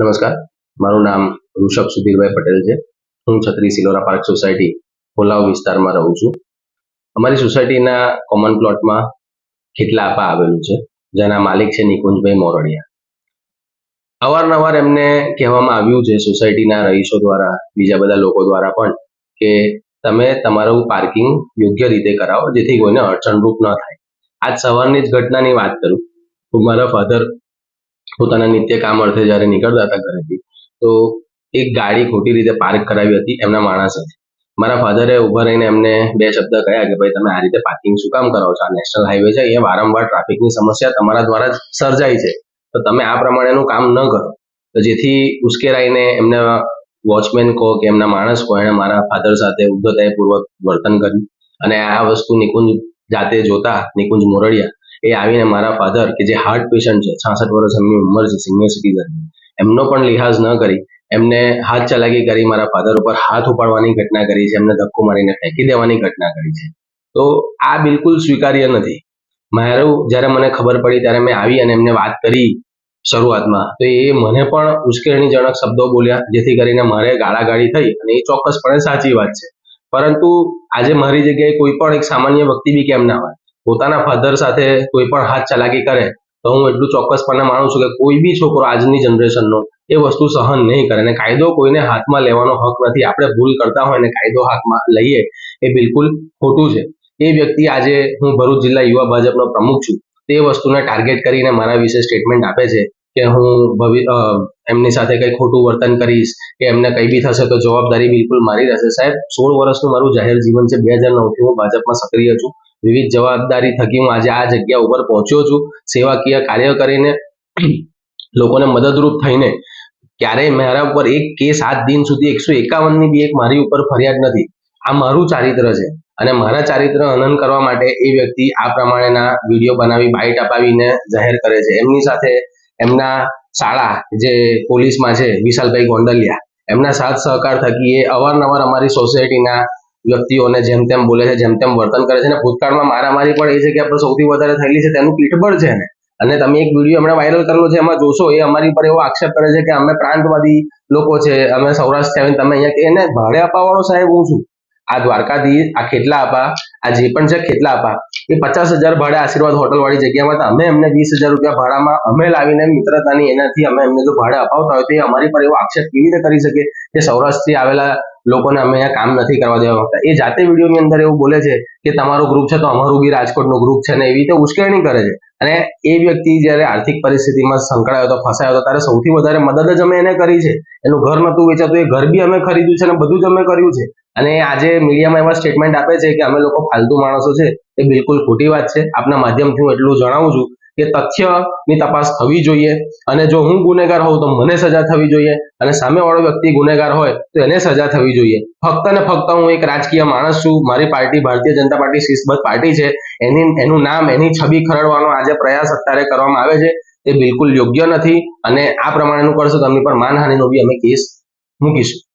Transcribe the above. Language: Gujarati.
નમસ્કાર. મારું નામ ઋષભ સુધીરભાઈ પટેલ છે. હું છત્રી સિલોરા પાર્ક સોસાયટી કોલાવ વિસ્તારમાં રહું છું. અમારી સોસાયટીના કોમન પ્લોટમાં ખીટલાપા આવેલું છે, જેના માલિક છે નિકુંજભાઈ મોરડિયા. અવારનવાર એમને કહેવામાં આવ્યું છે સોસાયટીના રહીશો દ્વારા, બીજા બધા લોકો દ્વારા પણ, કે તમે તમારું પાર્કિંગ યોગ્ય રીતે કરાવો, જેથી કોઈને અડચણરૂપ ન થાય. આજ સવારની જ ઘટનાની વાત કરું. હું મારા ફાધર પોતાના નિત્ય કામ અર્થે જ્યારે નીકળતા હતા ઘરેથી, તો એક ગાડી ખોટી રીતે પાર્ક કરાવી હતી એમના માણસે. મારા ફાધરે ઊભા રહીને એમને બે શબ્દ કહ્યા કે ભાઈ, તમે આ રીતે પાર્કિંગ શું કામ કરાવો છો? આ નેશનલ હાઈવે છે, અહીંયા વારંવાર ટ્રાફિકની સમસ્યા તમારા દ્વારા જ સર્જાય છે. તો તમે આ પ્રમાણેનું કામ ન કરો. તો જેથી ઉશ્કેરાઈને એમને વોચમેન કહો કે એમના માણસ કહો, એણે મારા ફાધર સાથે ઉદ્ધતાપૂર્વક વર્તન કર્યું. અને આ વસ્તુ નિકુંજ જાતે જોતા નિકુંજ મોરડિયા એ આવીને મારા ફાધર કે જે હાર્ટ પેશન્ટ છે, છાસઠ વર્ષ એમની ઉંમર છે સિનિયર સિટીઝન એમનો પણ લિહાઝ ન કરી, એમને હાથ ચલાકી કરી મારા ફાધર ઉપર હાથ ઉપાડવાની ઘટના કરી છે, એમને ધક્કો મારીને ફેંકી દેવાની ઘટના કરી છે. તો આ બિલકુલ સ્વીકાર્ય નથી. મારું જ્યારે મને ખબર પડી ત્યારે મેં આવી અને એમને વાત કરી શરૂઆતમાં. તો એ મને પણ ઉશ્કેરણીજનક શબ્દો બોલ્યા, જેથી કરીને મારે ગાળાગાળી થઈ અને એ ચોક્કસપણે સાચી વાત છે. પરંતુ આજે મારી જગ્યાએ કોઈ પણ એક સામાન્ય વ્યક્તિ બી કેમ ના હોય? પોતાના ફાધર સાથે કોઈ પણ હાથ ચલાકી કરે, તો હું એટલું ચોક્કસપણે માનું છું કે કોઈ બી છોકરો આજની જનરેશનનો એ વસ્તુ સહન નહીં કરે અને કાયદો કોઈને હાથમાં લેવાનો હક નથી. આપણે ભૂલ કરતા હોય અને કાયદો હાથમાં લઈએ એ બિલકુલ ખોટું છે. એ વ્યક્તિ આજે હું ભરૂચ જિલ્લા યુવા ભાજપનો પ્રમુખ છું. તે વસ્તુને ટાર્ગેટ કરીને મારા વિશે સ્ટેટમેન્ટ આપે છે કે હું ભવિ એમની સાથે કંઈ ખોટું વર્તન કરીશ, કે એમને કંઈ બી થશે તો જવાબદારી બિલકુલ મારી રહેશે. સાહેબ, સોળ વર્ષનું મારું જાહેર જીવન છે. બે હજાર નવથી હું ભાજપમાં સક્રિય છું. વિવિધ જવાબદારી થકી હું આજે આ જગ્યા ઉપર પહોંચ્યો છું. સેવાકીય કાર્ય કરીને લોકોને મદદરૂપ થઈને ક્યારેય મારા ઉપર એક કેસ આજ દિન સુધી એકસો એકાવનની બી એક મારી ઉપર ફરિયાદ નથી. આ મારું ચારિત્ર છે અને મારા ચારિત્ર હનન કરવા માટે એ વ્યક્તિ આ પ્રમાણેના વીડિયો બનાવી બાઇટ અપાવીને જાહેર કરે છે. એમની સાથે એમના શાળા જે પોલીસમાં છે વિશાલભાઈ ગોંડલિયા એમના સાથ સહકાર થકી એ અવારનવાર અમારી સોસાયટીના વ્યક્તિઓને જેમ તેમ બોલે છે, જેમ તેમ વર્તન કરે છે અને ભૂતકાળમાં મારામારી પણ એ જગ્યા પર સૌથી વધારે થયેલી છે તેનું પીઠબળ છે ને. અને તમે એક વીડિયો હમણાં વાયરલ કરેલો છે, એમાં જોશો, એ અમારી પર એવો આક્ષેપ કરે છે કે અમે પ્રાંતવાદી લોકો છે, અમે સૌરાષ્ટ્ર આવીને તમે અહીંયા કે એને ભાડે અપાવવાનો સાહેબ હું છું. આ દ્વારકાધીશ, આ ખેટલા આપા, આ જે પણ છે ખેટલા આપા, એ પચાસ હજાર ભાડે આશીર્વાદ હોટલ વાળી જગ્યામાં અમે એમને વીસ હજાર રૂપિયા ભાડામાં અમે લાવીને મિત્રતાની એનાથી અમે એમને જો ભાડે અપાવતા હોય તો એ અમારી પર એવો આક્ષેપ કેવી રીતે કરી શકે? કે સૌરાષ્ટ્રથી આવેલા લોકોને અમે અહીંયા કામ નથી કરવા દેવા માંગતા. એ જાતે વિડીયોની અંદર એવું બોલે છે કે તમારું ગ્રુપ છે તો અમારું બી રાજકોટનું ગ્રુપ છે ને એવી રીતે ઉશ્કેરણી કરે છે. અને એ વ્યક્તિ જ્યારે આર્થિક પરિસ્થિતિમાં સંકળાયો હતો, ફસાયો હતો, ત્યારે સૌથી વધારે મદદ જ અમે એને કરી છે. એનું ઘર નહોતું વેચાતું, એ ઘર બી અમે ખરીદ્યું છે અને બધું જ અમે કર્યું છે. અને આજે મીડિયામાં એવા સ્ટેટમેન્ટ આપે છે કે અમે લોકો ફાલતુ માણસો છે. એ બિલકુલ ખોટી વાત છે. આપના માધ્યમથી હું એટલું જણાવું છું કે તથ્યની તપાસ થવી જોઈએ અને જો હું ગુનેગાર હોઉં તો મને સજા થવી જોઈએ અને સામેવાળો વ્યક્તિ ગુનેગાર હોય તો એને સજા થવી જોઈએ. ફક્ત ને ફક્ત હું એક રાજકીય માણસ છું, મારી પાર્ટી ભારતીય જનતા પાર્ટી શિસ્તબદ્ધ પાર્ટી છે, એની, એનું નામ, એની છબી ખરડવાનો આજે પ્રયાસ અત્યારે કરવામાં આવે છે, એ બિલકુલ યોગ્ય નથી અને આ પ્રમાણેનું કરશો તો એમની પર માનહાનિનો બી અમે કેસ મૂકીશું.